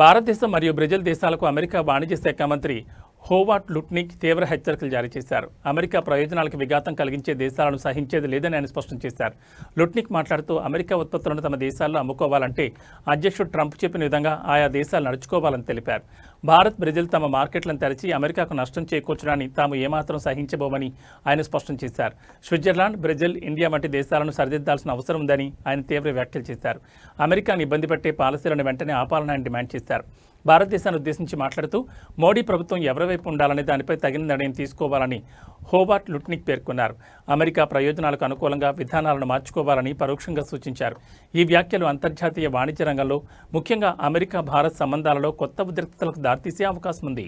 భారతదేశం మరియు బ్రెజిల్ దేశాలకు అమెరికా వాణిజ్య శాఖ మంత్రి హోవాట్ లుట్నిక్ తీవ్ర హెచ్చరికలు జారీ చేశారు. అమెరికా ప్రయోజనాలకు విఘాతం కలిగించే దేశాలను సహించేది లేదని ఆయన స్పష్టం చేశారు. లుట్నిక్ మాట్లాడుతూ అమెరికా ఉత్పత్తులను తమ దేశాల్లో అమ్ముకోవాలంటే అధ్యక్షుడు ట్రంప్ చెప్పిన విధంగా ఆయా దేశాలు నడుచుకోవాలని తెలిపారు. భారత్ బ్రెజిల్ తమ మార్కెట్లను తెరిచి అమెరికాకు నష్టం చేకూర్చడాన్ని తాము ఏమాత్రం సహించబోమని ఆయన స్పష్టం చేశారు. స్విట్జర్లాండ్ బ్రెజిల్ ఇండియా వంటి దేశాలను సరిదిద్దాల్సిన అవసరం ఉందని ఆయన తీవ్ర వ్యాఖ్యలు చేశారు. అమెరికాను ఇబ్బంది పెట్టే పాలసీలను వెంటనే ఆపాలని ఆయన డిమాండ్ చేశారు. భారతదేశాన్ని ఉద్దేశించి మాట్లాడుతూ మోడీ ప్రభుత్వం ఎవరి వైపు ఉండాలనే దానిపై తగిన నిర్ణయం తీసుకోవాలని హోబార్ట్ లుట్నిక్ పేర్కొన్నారు. అమెరికా ప్రయోజనాలకు అనుకూలంగా విధానాలను మార్చుకోవాలని పరోక్షంగా సూచించారు. ఈ వ్యాఖ్యలు అంతర్జాతీయ వాణిజ్య రంగంలో ముఖ్యంగా అమెరికా భారత్ సంబంధాలలో కొత్త ఉద్రిక్తతలకు దారితీసే అవకాశం ఉంది